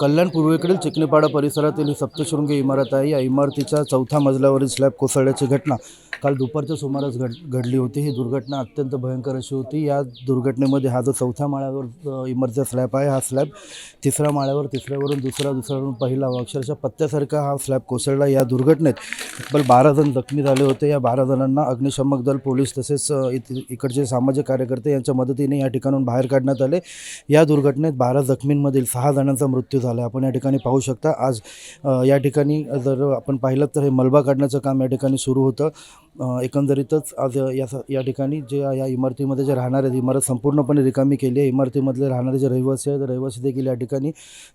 कल्याण पूर्वेकडील चिकणीपाडा परिसरातील ही सप्तशृंगी इमारत आहे. या इमारतीच्या चौथ्या मजल्यावरील स्लॅब कोसळल्याची घटना काल दुपारच्या सुमारास घड घडली होती. ही दुर्घटना अत्यंत भयंकर अशी होती. या दुर्घटनेमध्ये हा जो चौथ्या माळ्यावर अ, स्लॅब आहे हा स्लॅब तिसऱ्या माळ्यावर तिसऱ्यावरून दुसरा दुसऱ्यावरून पहिला अक्षरशः पत्त्यासारखा हा स्लॅब कोसळला. या दुर्घटनेत तब्बल बारा जण जखमी झाले होते. या बारा जणांना अग्निशमक दल पोलीस तसेच इथ इकडचे सामाजिक कार्यकर्ते यांच्या मदतीने या ठिकाणून बाहेर काढण्यात आले. या दुर्घटनेत बारा जखमींमधील सहा जणांचा मृत्यू झाला. आपण या ठिकाणी पाहू शकता आज या ठिकाणी जर आपण पाहिलं तर हे मलबा काढण्याचं काम या ठिकाणी सुरू होतं. एकंदरीतच आज या स- या ठिकाणी जे या इमारतीमध्ये जे राहणारे आहेत, इमारत संपूर्णपणे रिकामी केली आहे. इमारतीमधले राहणारे जे रहिवासी आहेत रहिवासी देखील या ठिकाणी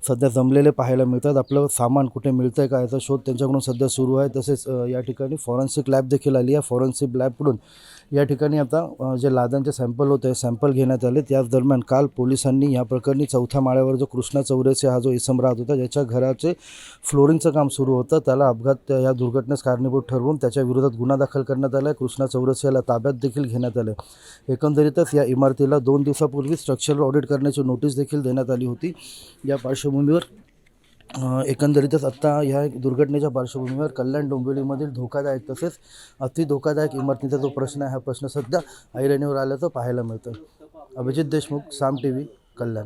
सध्या जमलेले पाहायला मिळतात. आपलं सामान कुठे मिळतं आहे का याचा शोध त्यांच्याकडून सध्या सुरू आहे. तसेच या ठिकाणी फॉरेन्सिक लॅब देखील आली आहे. फॉरेन्सिक लॅबकडून या ठिकाणी आता जे लादांचे सॅम्पल होते सॅम्पल घेण्यात आले. त्याच दरम्यान काल पोलिसांनी या प्रकरणी चौथ्या माळ्यावर जो कृष्णा चौरेसे हा जो इसम राहत होता ज्याच्या घराचे फ्लोरिंगचं काम सुरू होतं. त्याला अपघात या दुर्घटनेस कारणीभूत ठरवून त्याच्या विरोधात गुन्हा दाखल करण्यात आला आहे कृष्णा चौरस याला ताब्यात देखील घेण्यात आलं आहे एकंदरीतच या इमारतीला दोन दिवसापूर्वी स्ट्रक्चरल ऑडिट करण्याची नोटीस देखील देण्यात आली होती. या पार्श्वभूमीवर एकंदरीतच आत्ता ह्या दुर्घटनेच्या पार्श्वभूमीवर कल्याण डोंबिवलीमधील धोकादायक तसेच अति धोकादायक इमारतीचा जो प्रश्न आहे हा प्रश्न सध्या ऐरणीवर आल्याचं पाहायला मिळतं अभिजित देशमुख साम टी व्ही कल्याण.